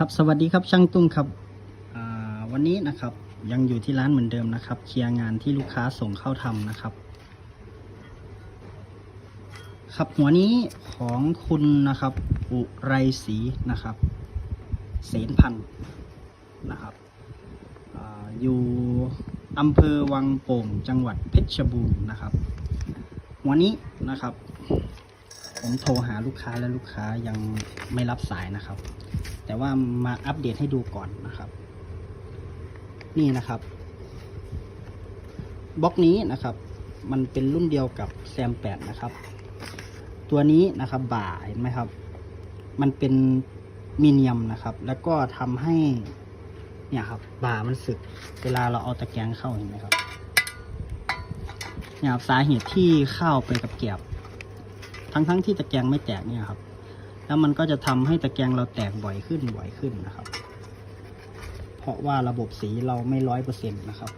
ครับสวัสดีครับช่างตุ้งครับวันนี้นะครับยังอยู่ที่ร้านเหมือนเดิมนะครับ เคลียร์งานที่ลูกค้าส่งเข้าทำนะครับ ครับหัวนี้ของคุณนะครับ อุไรศรีนะครับ เสนพันธ์นะครับออยู่อำเภอวังโป่งจังหวัดเพชรบูรณ์นะครับ หัวนี้นะครับ ผมโทรหาลูกค้าและลูกค้ายังไม่รับสายนะครับ แต่ว่ามาอัปเดตให้ดูก่อนนะครับ นี่นะครับบล็อกนี้นะครับ มันเป็นรุ่นเดียวกับแซม8นะครับ ตัวนี้นะครับบ่าเห็นไหมครับ มันเป็นมีเนียมนะครับ แล้วก็ทำให้เนี่ยครับบ่ามันสึก เวลาเราเอาตะแกรงเข้าเห็นไหมครับเนี่ยครับสาเหตุที่เข้าไปกับแกบ ทั้งๆที่ตะแกรงไม่แตกเนี่ยครับ แล้วมันก็จะทำให้ตะแกรงเราแตกบ่อยขึ้นบ่อยขึ้นนะครับ เพราะว่าระบบสีเราไม่ร้อยเปอร์เซ็นต์นะครับ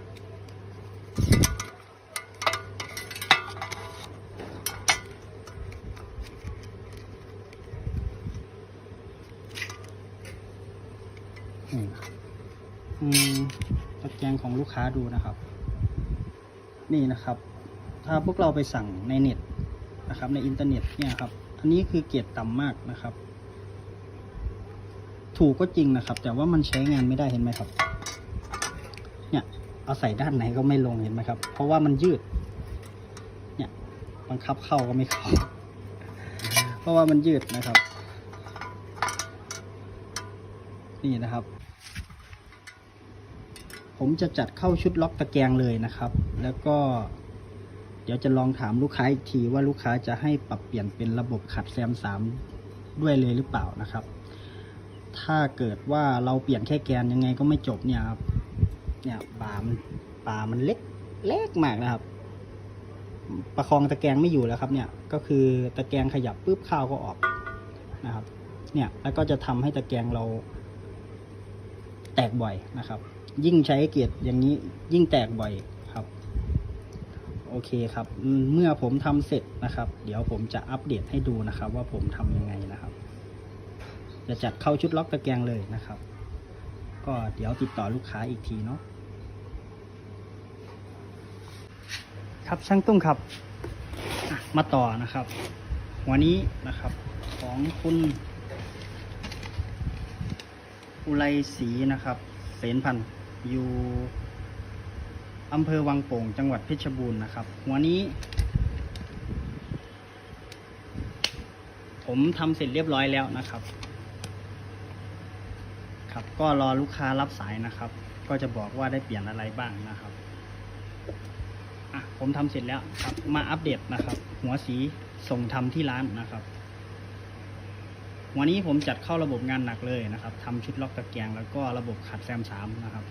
อืมอืมตะแกรงของลูกค้าดูนะครับ นี่นะครับ ถ้าพวกเราไปสั่งในเน็ต นะครับ ในอินเทอร์เน็ตเนี่ยครับ อันนี้คือเกรดต่ำมากนะครับ ถูกก็จริงนะครับ แต่ว่ามันใช้งานไม่ได้เห็นไหมครับ เนี่ย เอาใส่ด้านไหนก็ไม่ลงเห็นไหมครับ เพราะว่ามันยืด เนี่ยบังคับเข้าก็ไม่เข้า เพราะว่ามันยืดนะครับ นี่นะครับผมจะจัดเข้าชุดล็อกตะแกรงเลยนะครับ แล้วก็ ดี๋ยวจะลองถามลูกค้าอีกทีว่าลูกค้าจะให้ปรับเปลี่ยนเป็นระบบขัดแซมสามด้วยเลยหรือเปล่านะครับ ถ้าเกิดว่าเราเปลี่ยนแค่แกนยังไงก็ไม่จบเนี่ยครับเนี่ยปลามันปลามันเล็กเล็กมากนะครับ ประคองตะแกรงไม่อยู่แล้วครับ เนี่ย ก็คือตะแกรงขยับปุ๊บข้าวก็ออกนะครับ เนี่ยแล้วก็จะทำให้ตะแกรงเรา แตกบ่อยนะครับ ยิ่งใช้เกียร์อย่างนี้ยิ่งแตกบ่อย โอเคครับ เมื่อผมทำเสร็จนะครับ เดี๋ยวผมจะอัปเดตให้ดูนะครับ ว่าผมทำยังไงนะครับ จะจัดเข้าชุดล็อกตะแกรงเลยนะครับ ก็เดี๋ยวติดต่อลูกค้าอีกทีเนาะครับช่างตุ้งครับมาต่อนะครับ หัวนี้นะครับของคุณอุไรศรีนะครับ เสนพันธ์อยู่ อำเภอวังโป่งจังหวัดเพชรบูรณ์นะครับ หัวนี้ ผมทำเสร็จเรียบร้อยแล้วนะครับ ครับก็รอลูกค้ารับสายนะครับ ก็จะบอกว่าได้เปลี่ยนอะไรบ้างนะครับอะผมทำเสร็จแล้วครับ มาอัปเดตนะครับ หัวสีส่งทำที่ร้านนะครับวันนี้ผมจัดเข้าระบบงานหนักเลยนะครับทำชุดล็อกตะแกรงแล้วก็ระบบขัดแซมสามนะครับ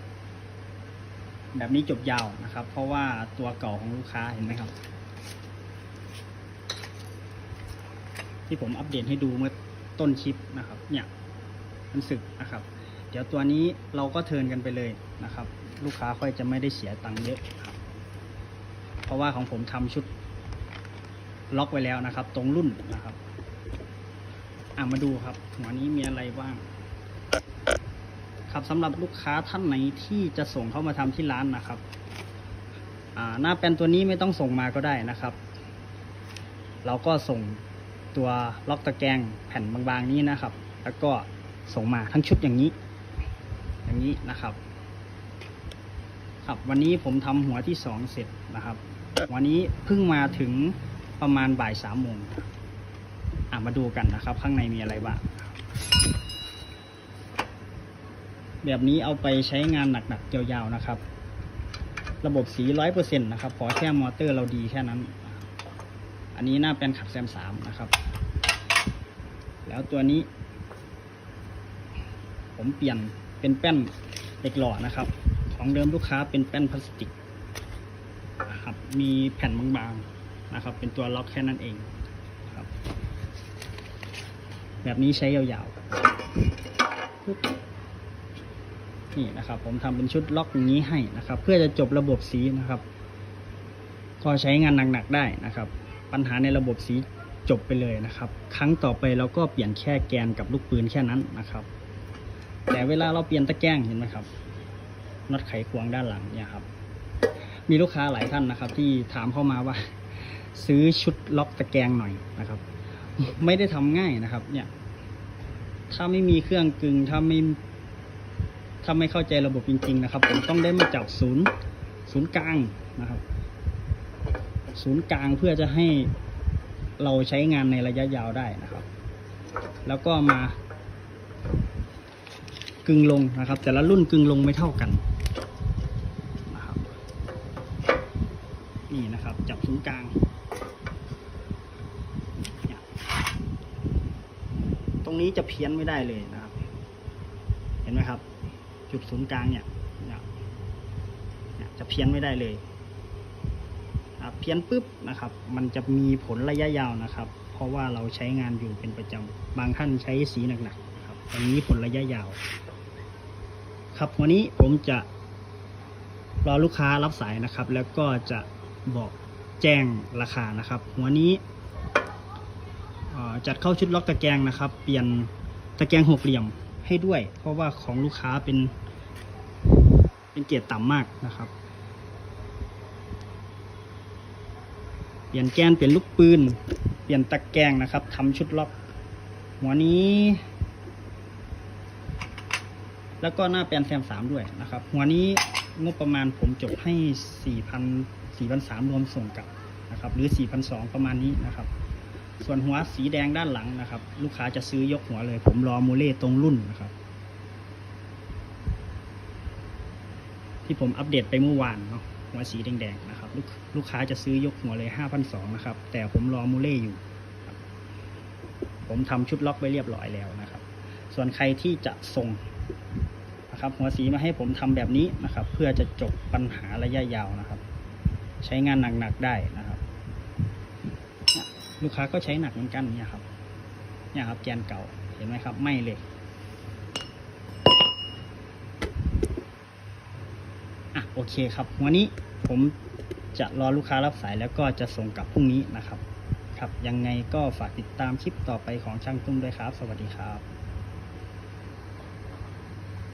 แบบนี้จบยาวนะครับ เพราะว่าตัวเก่าของลูกค้าเห็นไหมครับ ที่ผมอัปเดตให้ดูเมื่อต้นคลิปนะครับ เนี่ยมันสึกนะครับ เดี๋ยวตัวนี้เราก็เทินกันไปเลยนะครับ ลูกค้าค่อยจะไม่ได้เสียตังค์เยอะครับ เพราะว่าของผมทำชุดล็อกไว้แล้วนะครับ ตรงรุ่นนะครับ อะมาดูครับหัวนี้มีอะไรบ้าง ครับสำหรับลูกค้าท่านไหนที่จะส่งเข้ามาทำที่ร้านนะครับอ่าหน้าแปลนตัวนี้ไม่ต้องส่งมาก็ได้นะครับ เราก็ส่งตัวล็อกตะแกรงแผ่นบางๆนี้นะครับ แล้วก็ส่งมาทั้งชุดอย่างนี้ อย่างนี้นะครับ ครับวันนี้ผมทำหัวที่สองเสร็จนะครับ วันนี้เพิ่งมาถึงประมาณบ่ายสามโมงมาดูกันนะครับ ข้างในมีอะไรบ้าง แบบนี้เอาไปใช้งานหนักๆยาวๆนะครับ ระบบสีร้อยเปอร์เซ็นต์นะครับขอแค่มอเตอร์เราดีแค่นั้น อันนี้หน้าเป็นขับแซมสามนะครับ แล้วตัวนี้ ผมเปลี่ยนเป็นแป้นเหล็กหล่อนะครับ ของเดิมลูกค้าเป็นแป้นพลาสติกครับมีแผ่นบางๆนะครับ เป็นตัวล็อกแค่นั้นเองครับ แบบนี้ใช้ยาวๆ นี่นะครับ ผมทำเป็นชุดล็อกอย่างนี้ให้นะครับ เพื่อจะจบระบบสีนะครับ ก็ใช้งานหนักๆได้นะครับ ปัญหาในระบบสีจบไปเลยนะครับ ครั้งต่อไปเราก็เปลี่ยนแค่แกนกับลูกปืนแค่นั้นนะครับ แต่เวลาเราเปลี่ยนตะแกรงเห็นไหมครับน็อตไขควงด้านหลังเนี่ยครับ มีลูกค้าหลายท่านนะครับ ที่ถามเข้ามาว่า ซื้อชุดล็อกตะแกรงหน่อยนะครับ ไม่ได้ทำง่ายนะครับ เนี่ย ถ้าไม่มีเครื่องกึ่งถ้าไม่ ถ้าไม่เข้าใจระบบจริง ๆ นะครับ ผมต้องได้มาจับศูนย์ศูนย์กลางนะครับ ศูนย์กลางเพื่อจะให้เราใช้งานในระยะยาวได้นะครับ แล้วก็มากึงลงนะครับ แต่ละรุ่นกึงลงไม่เท่ากันนะครับ นี่นะครับ จับศูนย์กลางตรงนี้จะเพี้ยนไม่ได้เลยนะครับ เห็นไหมครับ จุดศูนย์กลางเนี่ยจะเพี้ยนไม่ได้เลยเพี้ยนปุ๊บนะครับ มันจะมีผลระยะยาวนะครับ เพราะว่าเราใช้งานอยู่เป็นประจำบางท่านใช้สีหนักๆนะครับอันนี้ผลระยะยาว ครับวันนี้ผมจะรอลูกค้ารับสายนะครับ แล้วก็จะบอกแจ้งราคานะครับหัวนี้จัดเข้าชุดล็อกตะแกรงนะครับ เปลี่ยนตะแกรงหกเหลี่ยม ให้ด้วย เพราะว่าของลูกค้าเป็น เป็นเกียรติต่ำมากนะครับ เปลี่ยนแกนเปลี่ยนลูกปืน เปลี่ยนตะแกรงนะครับทำชุดล็อก หัวนี้ แล้วก็หน้าแปลนแซมสามด้วยนะครับ หัวนี้งบประมาณผมจบให้สี่พันสี่พันสามรวมส่งกลับนะครับ หรือสี่พันสองประมาณนี้นะครับ ส่วนหัวสีแดงด้านหลังนะครับ ลูกค้าจะซื้อยกหัวเลย ผมรอโมเล่ตรงรุ่นนะครับ ที่ผมอัปเดตไปเมื่อวานเนาะหัวสีแดงๆนะครับลูกลูกค้าจะซื้อยกหัวเลยห้าพันสองนะครับ แต่ผมรอโมเล่อยู่ผมทำชุดล็อกไว้เรียบร้อยแล้วนะครับ ส่วนใครที่จะส่งนะครับ หัวสีมาให้ผมทำแบบนี้นะครับ เพื่อจะจบปัญหาระยะยาวนะครับ ใช้งานหนักๆได้นะครับ ลูกค้าก็ใช้หนักเหมือนกันเนี่ยครับ เนี่ยครับแกนเก่าเห็นไหมครับไม่เลยอะโอเคครับ วันนี้ผมจะรอลูกค้ารับสายแล้วก็จะส่งกลับพรุ่งนี้นะครับ ครับยังไงก็ฝากติดตามคลิปต่อไปของช่างตุ้มด้วยครับ สวัสดีครับ